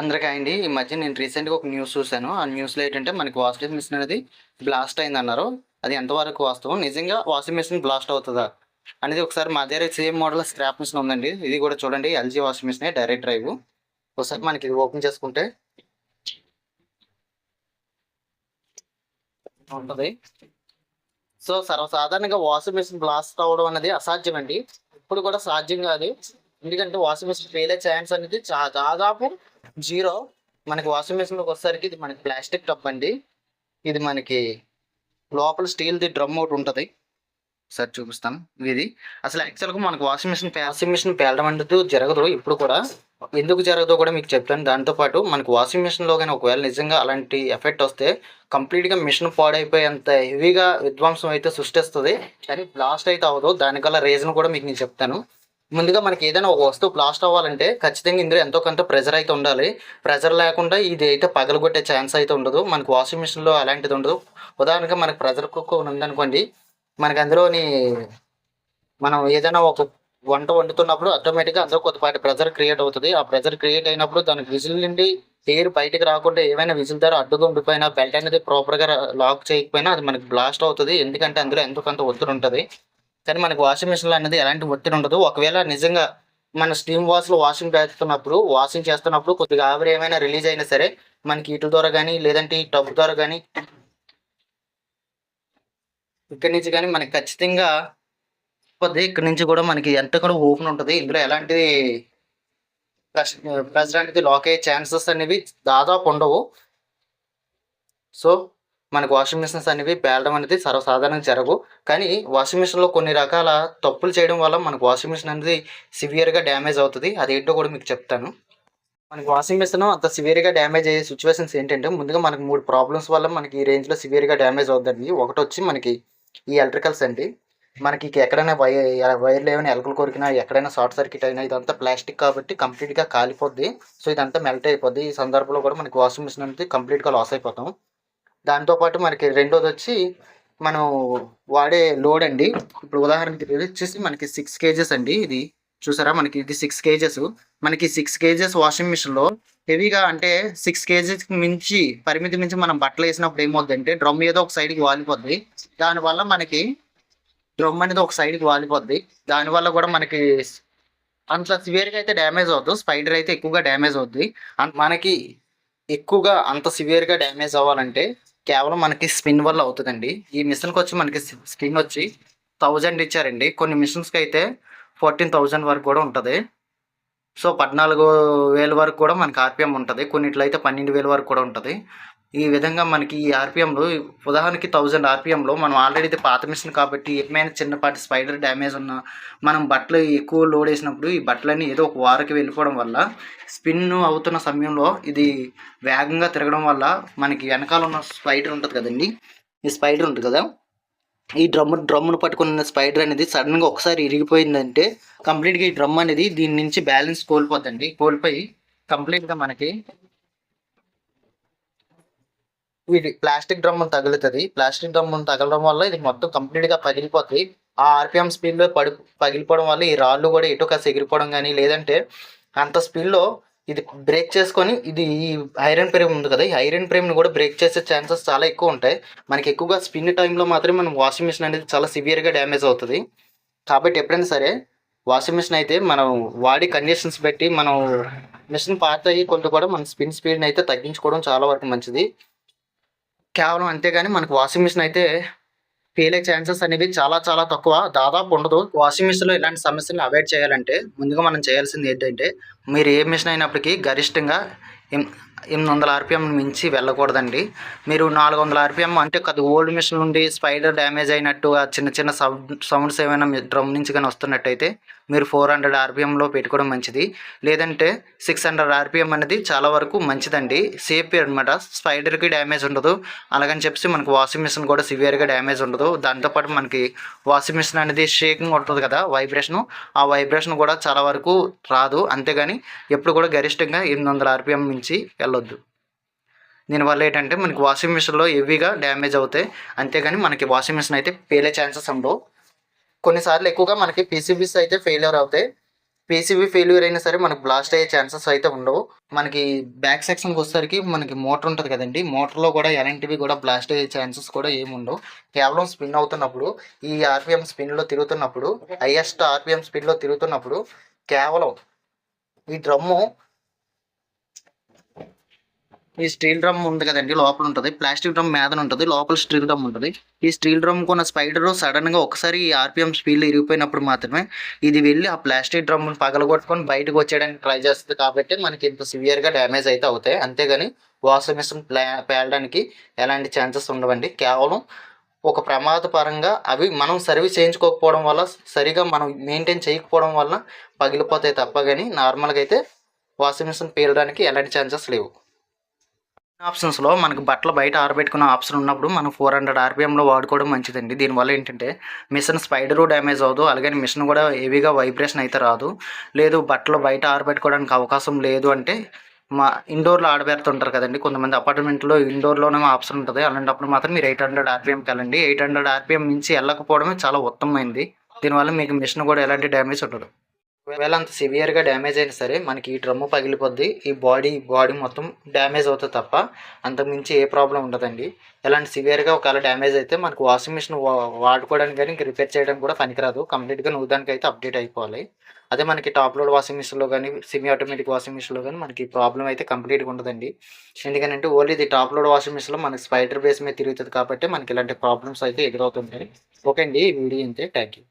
అందరికీ అండి. ఈ మధ్య నేను రీసెంట్గా ఒక న్యూస్ చూశాను. ఆ న్యూస్లో ఏంటంటే మనకి వాషింగ్ మిషన్ అనేది బ్లాస్ట్ అయింది అన్నారు అది ఎంతవరకు వాస్తవం? నిజంగా వాషింగ్ మిషన్ బ్లాస్ట్ అవుతుందా? అనేది ఒకసారి మా దగ్గర సేమ్ మోడల్ స్క్రాప్ మిషన్ ఉందండి. ఇది కూడా చూడండి. LG washing machine direct drive. ఒకసారి మనకి ఇది ఓపెన్ చేసుకుంటే ఉంటుంది. సో సర్వసాధారణంగా వాషింగ్ మిషన్ బ్లాస్ట్ అవ్వడం అనేది అసాధ్యం అండి ఇప్పుడు కూడా సాధ్యం కాదు. ఎందుకంటే వాషింగ్ మిషన్ ఫెయిల్ అయ్యే ఛాన్స్ అనేది దాదాపు జీరో మనకి వాషింగ్ మిషన్లోకి వచ్చేసరికి ఇది మనకి ప్లాస్టిక్ టబ్ అండి. ఇది మనకి లోపల స్టీల్ది డ్రమ్ ఒకటి ఉంటుంది. సార్ చూపిస్తాను. ఇది అసలు యాక్చువల్గా మనకు వాషింగ్ మిషన్ వాషింగ్ మిషన్ పేలడం అనేది జరగదు ఇప్పుడు కూడా. ఎందుకు జరగదో కూడా మీకు చెప్తాను. దాంతోపాటు మనకు వాషింగ్ మిషన్లో కానీ ఒకవేళ నిజంగా అలాంటి ఎఫెక్ట్ వస్తే కంప్లీట్గా మిషన్ పాడైపోయేంత హెవీగా విధ్వంసం అయితే సృష్టిస్తుంది. కానీ బ్లాస్ట్ అయితే అవ్వదు. దానికల్లా రీజన్ కూడా మీకు నేను చెప్తాను. ముందుగా మనకి ఏదైనా ఒక వస్తువు బ్లాస్ట్ అవ్వాలంటే ఖచ్చితంగా ఇందులో ఎంతో కొంత ప్రెజర్ అయితే ఉండాలి. ప్రెజర్ లేకుండా ఇది అయితే పగలగొట్టే ఛాన్స్ అయితే ఉండదు. మనకు వాషింగ్ మిషన్లో అలాంటిది ఉండదు. ఉదాహరణగా మనకి ప్రెజర్ కుక్కర్ ఉందనుకోండి మనకి అందులోని మనం ఏదైనా ఒక వంట వండుతున్నప్పుడు ఆటోమేటిక్గా అందులో కొద్దిపాటి ప్రెజర్ క్రియేట్ అవుతుంది. ఆ ప్రెజర్ క్రియేట్ అయినప్పుడు దానికి విజిల్ నుండి ఎయిర్ బయటికి రాకుండా ఏమైనా విజిల్ ద్వారా అడ్డుగా ఉండిపోయినా బెల్ట్ అనేది ప్రాపర్గా లాక్ చేయకపోయినా అది మనకి బ్లాస్ట్ అవుతుంది. ఎందుకంటే అందులో ఎంతో కొంత ఒత్తిడి ఉంటుంది. కానీ మనకి వాషింగ్ మిషన్లో అనేది ఎలాంటి ఒత్తిడి ఉండదు. ఒకవేళ నిజంగా మన స్టీమ్ వాష్లో వాషింగ్ చేస్తున్నప్పుడు వాషింగ్ చేస్తున్నప్పుడు కొద్దిగా ఆవిరి ఏమైనా రిలీజ్ అయినా సరే మనకి ఇటు ద్వారా కానీ లేదంటే ఈ టబ్ ద్వారా కానీ ఇక్కడి నుంచి కానీ మనకి ఖచ్చితంగా పోతే ఇక్కడ నుంచి కూడా మనకి ఎంత కూడా ఓపెన్ ఉంటుంది. ఇందులో ఎలాంటి ప్రెజర్ లాక్ అయ్యే ఛాన్సెస్ అనేవి దాదాపు ఉండవు. సో మనకు వాషింగ్ మిషన్స్ అనేవి పేలడం అనేది సర్వసాధారణంగా జరగవు. కానీ వాషింగ్ మిషన్లో కొన్ని రకాల తప్పులు చేయడం వల్ల మనకు వాషింగ్ మిషన్ అనేది సివియర్గా డ్యామేజ్ అవుతుంది. అది ఏంటో కూడా మీకు చెప్తాను. మనకి వాషింగ్ మిషన్ అంత సివియర్గా డ్యామేజ్ అయ్యే సిచ్యువేషన్స్ ఏంటంటే ముందుగా మనకి మూడు ప్రాబ్లమ్స్ వల్ల మనకి ఈ రేంజ్లో సివియర్గా డ్యామేజ్ అవుతుందండి. ఒకటి వచ్చి మనకి ఈ ఎలక్ట్రికల్స్ అండి. మనకి ఎక్కడైనా వైర్ వైర్లు ఏమైనా ఎలకలు కొరికినా ఎక్కడైనా షార్ట్ సర్క్యూట్ అయినా ఇదంతా ప్లాస్టిక్ కాబట్టి కంప్లీట్గా కాలిపోద్ది. సో ఇదంతా మెల్ట్ అయిపోద్ది. ఈ సందర్భంలో కూడా మనకి వాషింగ్ మిషన్ అనేది కంప్లీట్గా లాస్ అయిపోతాం. దాంతోపాటు మనకి రెండోది వచ్చి మనం వాడే లోడ్ అండి. ఇప్పుడు ఉదాహరణకి వచ్చేసి మనకి సిక్స్ కేజెస్ అండి. ఇది చూసారా? మనకి ఇది సిక్స్ కేజెస్ మనకి సిక్స్ కేజెస్ వాషింగ్ మిషన్లో హెవీగా అంటే సిక్స్ కేజెస్ మించి పరిమితి మించి మనం బట్టలు వేసినప్పుడు ఏమవుతుందంటే డ్రమ్ ఏదో ఒక సైడ్కి వాలిపోద్ది. దానివల్ల మనకి డ్రమ్ అనేది ఒక సైడ్కి వాలిపోద్ది. దానివల్ల కూడా మనకి అంత సివియర్గా అయితే డ్యామేజ్ అవుతుంది స్పైడర్ అయితే ఎక్కువగా డ్యామేజ్ అవుద్ది. మనకి ఎక్కువగా అంత సివియర్గా డ్యామేజ్ అవ్వాలంటే కేవలం మనకి స్పిన్ వల్ల అవుతుందండి. ఈ మిషన్కి వచ్చి మనకి స్పిన్ వచ్చి థౌజండ్ ఇచ్చారండి. కొన్ని మిషన్స్కి అయితే ఫోర్టీన్ థౌజండ్ వరకు కూడా ఉంటుంది. సో పద్నాలుగు వేల వరకు కూడా మనకి ఆర్పిఎం ఉంటుంది. కొన్నిట్లో అయితే పన్నెండు వేల వరకు కూడా ఉంటుంది. ఈ విధంగా మనకి ఈ ఆర్పిఎంలో ఉదాహరణకి థౌజండ్ ఆర్పిఎంలో మనం ఆల్రెడీ ఇది పాత మిషన్ కాబట్టి ఏమైనా చిన్నపాటి స్పైడర్ డ్యామేజ్ ఉన్నా మనం బట్టలు ఎక్కువ లోడ్ వేసినప్పుడు ఈ బట్టలన్నీ ఏదో ఒక వారకి వెళ్ళిపోవడం వల్ల స్పిన్ అవుతున్న సమయంలో ఇది వేగంగా తిరగడం వల్ల మనకి వెనకాల ఉన్న స్పైడర్ ఉంటుంది కదండి? ఈ స్పైడర్ ఉంటుంది కదా? ఈ డ్రమ్ డ్రమ్ను పట్టుకున్న స్పైడర్ అనేది సడన్గా ఒకసారి ఇరిగిపోయిందంటే కంప్లీట్గా ఈ డ్రమ్ అనేది దీని నుంచి బ్యాలెన్స్ కోల్పోద్దండి. కోల్పోయి కంప్లీట్గా మనకి ఇది ప్లాస్టిక్ డ్రమ్ తగులుతుంది. ప్లాస్టిక్ డ్రమ్ తగలడం వల్ల ఇది మొత్తం కంప్లీట్గా పగిలిపోతుంది ఆ ఆర్పిఎం స్పీడ్లో పడి పగిలిపోవడం వల్ల ఈ రాళ్ళు కూడా ఎటు కాస్త ఎగిరిపోవడం కానీ లేదంటే అంత స్పీడ్లో ఇది బ్రేక్ చేసుకొని ఇది ఈ ఐరన్ ఫ్రేమ్ ఉంది కదా ఈ ఐరన్ ఫ్రేమ్ని కూడా బ్రేక్ చేసే ఛాన్సెస్ చాలా ఎక్కువ ఉంటాయి. మనకి ఎక్కువగా స్పిన్ టైంలో మాత్రమే మనం వాషింగ్ మిషన్ అనేది చాలా సివియర్గా డ్యామేజ్ అవుతుంది. కాబట్టి ఎప్పుడైనా సరే వాషింగ్ మిషన్ అయితే మనం వాడి కండిషన్స్ బట్టి మనం మిషన్ పాత అయ్యి కొంత కూడా మన స్పిన్ స్పీడ్ని అయితే తగ్గించుకోవడం చాలా వరకు మంచిది. కేవలం అంతేగాని మనకు వాషింగ్ మిషన్ అయితే ఫెయిల్ అయ్యే ఛాన్సెస్ అనేవి చాలా చాలా తక్కువ. దాదాపు ఉండదు. వాషింగ్ మిషన్లో ఇలాంటి సమస్యలను అవాయిడ్ చేయాలంటే ముందుగా మనం చేయాల్సింది ఏంటంటే మీరు ఏ మిషన్ అయినప్పటికీ గరిష్టంగా ఎం- ఎనిమిది వందల ఆర్పిఎం మించి వెళ్ళకూడదండి. మీరు నాలుగు వందల ఆర్పిఎం అంటే కొద్ది ఓల్డ్ మిషన్ నుండి స్పైడర్ డ్యామేజ్ అయినట్టు ఆ చిన్న చిన్న సౌండ్ సౌండ్స్ ఏమైనా మీ డ్రమ్ నుంచి కానీ వస్తున్నట్టయితే మీరు ఫోర్ హండ్రెడ్ ఆర్పిఎంలో పెట్టుకోవడం మంచిది. లేదంటే సిక్స్ హండ్రెడ్ ఆర్పిఎం అనేది చాలా వరకు మంచిదండి. సేఫ్ అనమాట స్పైడర్కి డ్యామేజ్ ఉండదు. అలాగని చెప్పి మనకు వాషింగ్ మిషన్ కూడా సివియర్గా డ్యామేజ్ ఉండదు. దాంతోపాటు మనకి వాషింగ్ మిషన్ అనేది షేకింగ్ ఉంటుంది కదా వైబ్రేషను. ఆ వైబ్రేషన్ కూడా చాలా వరకు రాదు. అంతేగాని ఎప్పుడు కూడా గరిష్టంగా ఎనిమిది వందల ఆర్పిఎం మించి వెళ్ళొద్దు. దీనివల్ల ఏంటంటే మనకి వాషింగ్ మిషన్లో హెవీగా డ్యామేజ్ అవుతాయి. అంతేగాని మనకి వాషింగ్ మిషన్ అయితే పేలే ఛాన్సెస్ ఉండవు. కొన్నిసార్లు ఎక్కువగా మనకి పీసీబీస్ అయితే ఫెయిల్యూర్ అవుతాయి. పీసీబీ ఫెయిల్యూర్ అయినా సరే మనకి బ్లాస్ట్ అయ్యే ఛాన్సెస్ అయితే ఉండవు. మనకి బ్యాక్ సెక్షన్కి వచ్చేసరికి మనకి మోటార్ ఉంటుంది కదండి. మోటార్లో కూడా ఎలాంటివి కూడా బ్లాస్ట్ అయ్యే ఛాన్సెస్ కూడా ఏమి ఉండవు. కేవలం స్పిన్ అవుతున్నప్పుడు ఈ ఆర్పిఎం స్పిన్లో తిరుగుతున్నప్పుడు హైయెస్ట్ ఆర్పిఎం స్పిన్లో తిరుగుతున్నప్పుడు కేవలం ఈ డ్రమ్ము ఈ స్టీల్ డ్రమ్ ఉంది కదండి లోపల ఉంటుంది. ప్లాస్టిక్ డ్రమ్ మీద ఉంటుంది లోపల స్టీల్ డ్రమ్ ఉంటుంది. ఈ స్టీల్ డ్రమ్ కొన్న స్పైడర్ సడన్గా ఒకసారి ఈ ఆర్పిఎం స్పీడ్ ఇరిగిపోయినప్పుడు మాత్రమే ఇది వెళ్ళి ఆ ప్లాస్టిక్ డ్రమ్ పగలగొట్టుకొని బయటకు వచ్చేయడానికి ట్రై చేస్తుంది కాబట్టి మనకి ఇంత సివియర్గా డ్యామేజ్ అయితే అవుతాయి. అంతేగాని వాషింగ్ మిషన్ ప్లా పేలడానికి ఎలాంటి ఛాన్సెస్ ఉండవండి. కేవలం ఒక ప్రమాద పరంగా అవి మనం సర్వీస్ చేయించుకోకపోవడం వల్ల సరిగా మనం మెయింటైన్ చేయకపోవడం వల్ల పగిలిపోతాయి తప్ప కానీ నార్మల్గా అయితే వాషింగ్ మిషన్ పేలడానికి ఎలాంటి ఛాన్సెస్ లేవు. ఆప్షన్స్లో మనకు బట్టలు బయట ఆరబెట్టుకునే ఆప్షన్ ఉన్నప్పుడు మనం ఫోర్ హండ్రెడ్ ఆర్పిఎంలో వాడుకోవడం మంచిదండి. దీనివల్ల ఏంటంటే మిషన్ స్పైడరు డ్యామేజ్ అవ్వదు. అలాగే మిషన్ కూడా హెవీగా వైబ్రేషన్ అయితే రాదు. లేదు బట్టలు బయట ఆరబెట్టుకోవడానికి అవకాశం లేదు అంటే మా ఇండోర్లో ఆడబెడుతుంటారు కదండి. కొంతమంది అపార్ట్మెంట్లో ఇండోర్లోనే ఆప్షన్ ఉంటుంది. అలాంటప్పుడు మాత్రం మీరు ఎయిట్ హండ్రెడ్ ఆర్పిఎంకి వెళ్ళండి. ఎయిట్ హండ్రెడ్ ఆర్పిఎం నుంచి వెళ్ళకపోవడమే చాలా ఉత్తమమైంది. దీనివల్ల మీకు మిషన్ కూడా ఎలాంటి డ్యామేజ్ ఉండదు. ఒకవేళ అంత సివియర్గా డ్యామేజ్ అయినా సరే మనకి ఈ డ్రమ్ము పగిలిపోద్ది ఈ బాడీ బాడీ మొత్తం డ్యామేజ్ అవుతుంది తప్ప అంతకుమించి ఏ ప్రాబ్లం ఉండదండి. ఎలాంటి సివియర్గా ఒకవేళ డ్యామేజ్ అయితే మనకు వాషింగ్ మిషన్ వాడుకోవడానికి కానీ ఇంక రిపేర్ చేయడం కూడా పనికిరాదు. కంప్లీట్గా నువ్వు దానికి అయితే అప్డేట్ అయిపోవాలి. అదే మనకి టాప్ లోడ్ వాషింగ్ మిషన్లో కానీ సెమీ ఆటోమేటిక్ వాషింగ్ మిషన్లో కానీ మనకి ప్రాబ్లం అయితే కంప్లీట్గా ఉండదండి. ఎందుకంటే ఓన్లీ ఇది టాప్ లోడ్ వాషింగ్ మిషన్లో మనకి స్పైడర్ బేస్ మీద తిరుగుతుంది కాబట్టి మనకి ఇలాంటి ప్రాబ్లమ్స్ అయితే ఎదురవుతుంటాయి. ఓకే అండి ఈ వీడియో అంతే థ్యాంక్ యూ